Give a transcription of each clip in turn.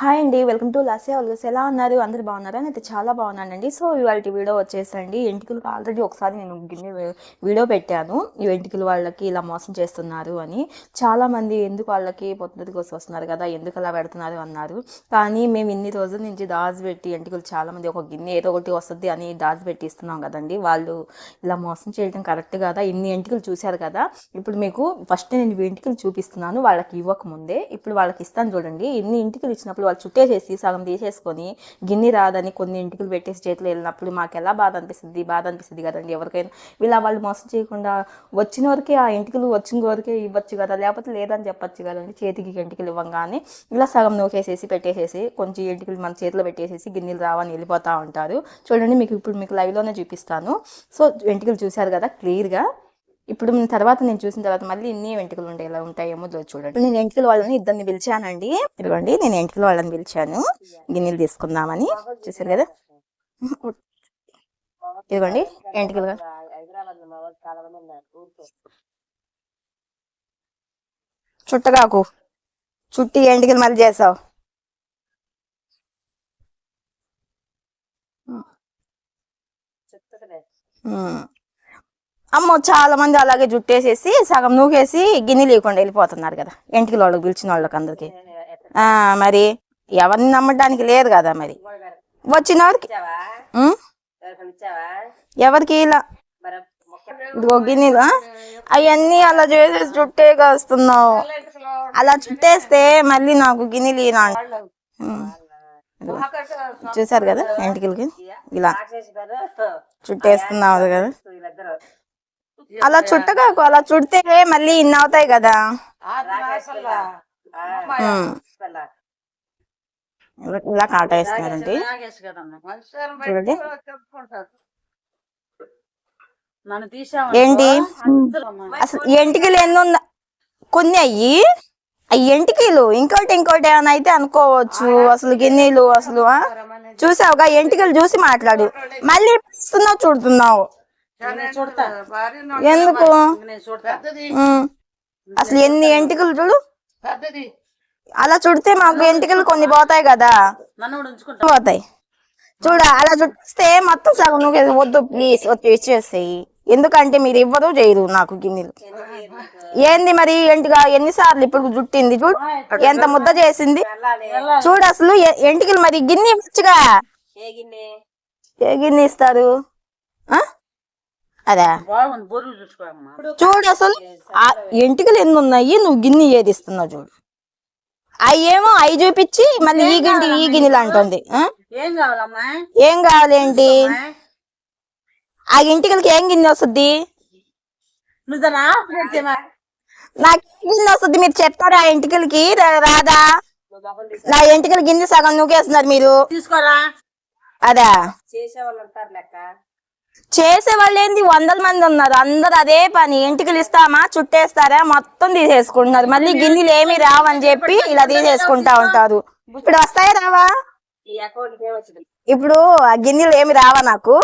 Hi అండి welcome to లాసే ఆల్గస్. ఎలా ఉన్నారు? అందరు బాగున్నారా? అయితే చాలా బాగున్నానండి. సో ఇవాళ వీడియో వచ్చేసండి. ఎంటికలకు ఆల్రెడీ ఒకసారి నేను గిన్నె వీడియో పెట్టాను. ఈ ఎంటికలు వాళ్ళకి ఇలా మోసం చేస్తున్నారు అని. చాలా మంది ఎందుకు వాళ్ళకి పొద్దున్నది కోసం వస్తున్నారు కదా? ఎందుకు అలా పెడుతున్నారు అన్నారు. కానీ మేము ఇన్ని రోజుల నుంచి దాచిపెట్టి ఎంటికలు చాలా మంది ఒక గిన్నె ఏదో ఒకటి వస్తుంది అని దాచిపెట్టి ఇస్తున్నాం కదండి. వాళ్ళు ఇలా మోసం చేయడం కరెక్ట్ కదా? ఇన్ని ఎంటికలు చూశారు కదా? ఇప్పుడు మీకు ఫస్ట్ నేను వెంట్రుకలు ఎంటికలు చూపిస్తున్నాను. వాళ్ళకి ఇవ్వకముందే. ఇప్పుడు వాళ్ళకి ఇస్తాను చూడండి. ఇన్ని ఇంటికలు ఇచ్చినప్పుడు వాళ్ళు చుట్టేసేసి సగం తీసేసుకొని గిన్నె రాదని కొన్ని ఇంటికి పెట్టేసి చేతిలో వెళ్ళినప్పుడు మాకు ఎలా బాధ అనిపిస్తుంది బాధ అనిపిస్తుంది కదండి ఎవరికైనా. ఇలా వాళ్ళు మోసం చేయకుండా వచ్చిన వరకే ఆ ఎంటికలు వచ్చిన వరకే ఇవ్వచ్చు కదా లేకపోతే లేదని చెప్పొచ్చు కదండి. చేతికి ఇంటికి ఇవ్వంగానే ఇలా సగం నూకేసేసి పెట్టేసేసి కొంచెం ఇంటికి మన చేతిలో పెట్టేసేసి గిన్నెలు రావని వెళ్ళిపోతూ ఉంటారు. చూడండి మీకు ఇప్పుడు మీకు లైవ్లోనే చూపిస్తాను. సో ఎంటికలు చూశారు కదా క్లియర్గా ఇప్పుడు తర్వాత నేను చూసిన తర్వాత మళ్ళీ ఇన్ని వెంట్రుకలు ఉండే ఎలా ఉంటాయేమో చూడండి. నేను ఎంటికల వాళ్ళని ఇద్దరిని పిలిచానండి. ఇదిగోండి నేను ఎంటికల వాళ్ళని పిలిచాను. గిన్నెలు తీసుకుందామని. చూసారు కదా? ఇదిగోండి వెంట్రుకలు చుట్టగాకు. చుట్టి ఎంటికలు మళ్ళీ చేసావు. చెప్తుంటే అమ్మో చాలా మంది అలాగే జుట్టేసేసి సగం నూకేసి గిన్నె లేకుండా వెళ్ళిపోతున్నారు కదా ఇంటికి వాళ్ళకి పిలిచిన వాళ్ళకి అందరికి. ఆ, మరి ఎవరిని నమ్మడానికి లేదు కదా మరి. వచ్చిన వారికి ఎవరికి ఇలా? ఇదిగో గిన్నెలు అవన్నీ అలా చేసేసి చుట్టే కాస్తున్నావు. అలా చుట్టేస్తే మళ్ళీ నాకు గిన్నెలు ఈనా చూసారు కదా ఇంటికి ఇలా. కదా చుట్టేస్తున్నావు కదా. అలా చుట్టగాకు అలా చుడితే మళ్ళీ ఇన్ని అవుతాయి కదా. ఇలా- కాటా వేస్తున్నారండి. చూడండి. ఏంటి? అసలు ఎంటికలు ఎన్ని ఉన్నా కొన్ని అయ్యి? అవి ఎంటికలు. ఇంకోటి ఇంకోటి ఏమైనా అయితే అనుకోవచ్చు. అసలు గిన్నెలు అసలు ఆ? చూసావుగా? ఎంటికలు చూసి మాట్లాడు. మళ్ళీ ఇస్తున్నావు చూడుతున్నావు. చూడతా ఎందుకు? నేను చూడతా. ఉమ్. అసలు ఎన్ని ఎంటికలు చూడు? అలా చుడితే మాకు ఎంటికలు కొన్ని పోతాయి కదా. పోతాయి. చూడ అలా చుట్టిస్తే మొత్తం సగం నువ్వు వద్దు ప్లీజ్ వచ్చి ఇచ్చేసేయి ఎందుకంటే మీరు ఇవ్వరు చేయరు నాకు గిన్నెలు. ఏంది మరి ఎంటిగా? ఎన్నిసార్లు ఇప్పుడు జుట్టింది చూడు? ఎంత ముద్ద చేసింది? చూడు అసలు ఎంటికలు మరి గిన్నె ఇవ్వచ్చుగా? ఏ గిన్నె? ఏ గిన్నె ఇస్తారు? ఆ? అదా? చూడు అసలు ఆ ఎంటికలు ఎన్ని ఉన్నాయి నువ్వు గిన్నె ఏది ఇస్తున్నావు చూడు. అవి ఏమో అవి చూపించి మళ్ళీ ఈ గిన్నె ఈ గిన్నెలు అంటుంది ఆ? ఏం కావాలమ్మా? ఏం కావాలి ఏంటి ఆ ఇంటికలకి ఏం గిన్నె వస్తుంది? నాకు గిన్నె వస్తుంది మీరు చెప్తారా ఆ ఇంటికలకి రాదా? నా ఇంటికల గిన్నె సగం నూకేస్తున్నారు మీరు. తీసుకోరా? అదా? చేసే వాళ్ళు ఉంటారు లెక్క. చేసే వాళ్ళు ఏంది వందల మంది ఉన్నారు. అందరు అదే పని. ఎంటికలు ఇస్తామా చుట్టేస్తారా? మొత్తం తీసేసుకుంటున్నారు. మళ్ళీ గిన్నెలు ఏమి రావని చెప్పి ఇలా తీసేసుకుంటా ఉంటారు. ఇప్పుడు వస్తాయా రావా? ఇప్పుడు ఆ గిన్నెలు ఏమి రావా నాకు?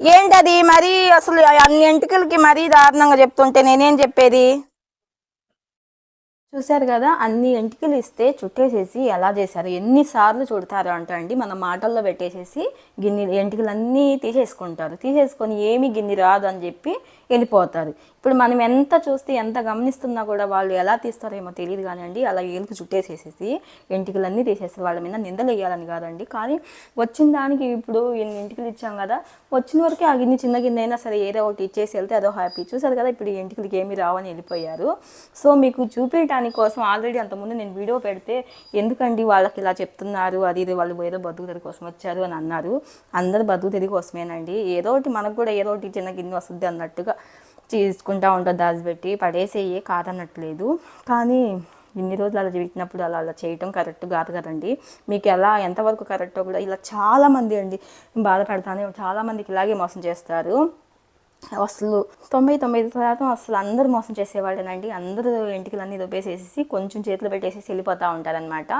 ఏంటది? మరి అసలు అన్ని ఎంటికలకి మరీ దారుణంగా చెప్తుంటే నేనేం చెప్పేది? చూశారు కదా అన్ని ఎంటికలు ఇస్తే చుట్టేసేసి ఎలా చేశారు? ఎన్నిసార్లు చుడతారు అంట అండి. మన మాటల్లో పెట్టేసేసి గిన్నె ఎంటికలు అన్నీ తీసేసుకుంటారు. తీసేసుకొని ఏమి గిన్నె రాదు అని చెప్పి వెళ్ళిపోతారు. ఇప్పుడు మనం ఎంత చూస్తే ఎంత గమనిస్తున్నా కూడా వాళ్ళు ఎలా తీస్తారేమో తెలియదు కానివ్వండి అలా ఏలుకు చుట్టేసేసేసి ఎంటికలన్నీ తీసేసి వాళ్ళ మీద నిందలు వేయాలని కాదండి. కానీ వచ్చిన దానికి ఇప్పుడు ఎన్ని ఎంటికలు ఇచ్చాం కదా వచ్చిన వరకే ఆ గిన్నె చిన్న గిన్నె అయినా సరే ఏదో ఒకటి ఇచ్చేసి వెళ్తే అదో హ్యాపీ. చూసారు కదా ఇప్పుడు ఈ ఎంటికలకి ఏమి రావని వెళ్ళిపోయారు. సో మీకు చూపించడానికి దానికోసం ఆల్రెడీ అంతకుముందు నేను వీడియో పెడితే ఎందుకండి వాళ్ళకి ఇలా చెప్తున్నారు? అది ఇది వాళ్ళు ఏదో బతుకుతెరి కోసం వచ్చారు అని అన్నారు. అందరు బతుకుతెరి కోసమేనండి. ఏదో ఒకటి మనకు కూడా ఏదో ఒకటి చిన్న గిన్నె వస్తుంది అన్నట్టుగా తీసుకుంటా ఉంటుంది దాచిపెట్టి పడేసేయే కాదన్నట్లేదు. కానీ ఇన్ని రోజులు అలా పెట్టినప్పుడు అలా అలా చేయటం కరెక్ట్ కాదు కదండి. మీకు ఎలా ఎంతవరకు కరెక్టో కూడా ఇలా చాలామంది అండి బాధపడతానే చాలామందికి ఇలాగే మోసం చేస్తారు. అసలు తొంభై తొమ్మిది శాతం అసలు అందరూ మోసం చేసేవాళ్ళేనండి. అందరూ ఇంటికి దొబ్బేసేసి కొంచెం చేతిలో పెట్టేసి వెళ్ళిపోతూ ఉంటారనమాట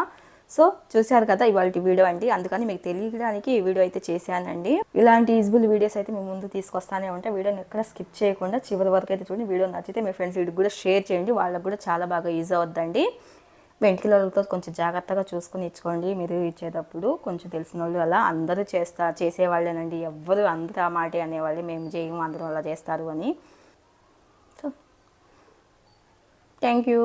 సో చూశారు కదా ఇవాళ వీడియో అండి. అందుకని మీకు తెలియడానికి ఈ వీడియో అయితే చేశానండి. ఇలాంటి యూజ్బుల్ వీడియోస్ అయితే మీ ముందు తీసుకొస్తానే ఉంటాయి వీడియోని ఎక్కడ స్కిప్ చేయకుండా చివరి వరకు అయితే చూడండి. వీడియో నచ్చితే మీ ఫ్రెండ్స్ వీడికి కూడా షేర్ చేయండి. వాళ్ళకి కూడా చాలా బాగా యూజ్ అవుద్దండి. వెంట్రుకలతో కొంచెం జాగ్రత్తగా చూసుకుని ఇచ్చుకోండి మీరు ఇచ్చేటప్పుడు కొంచెం తెలిసిన వాళ్ళు అలా అందరూ చేస్తా చేసేవాళ్ళేనండి. ఎవ్వరు అందరూ ఆ మాట అనేవాళ్ళు. మేము చేయము అందరూ అలా చేస్తారు అని. So thank you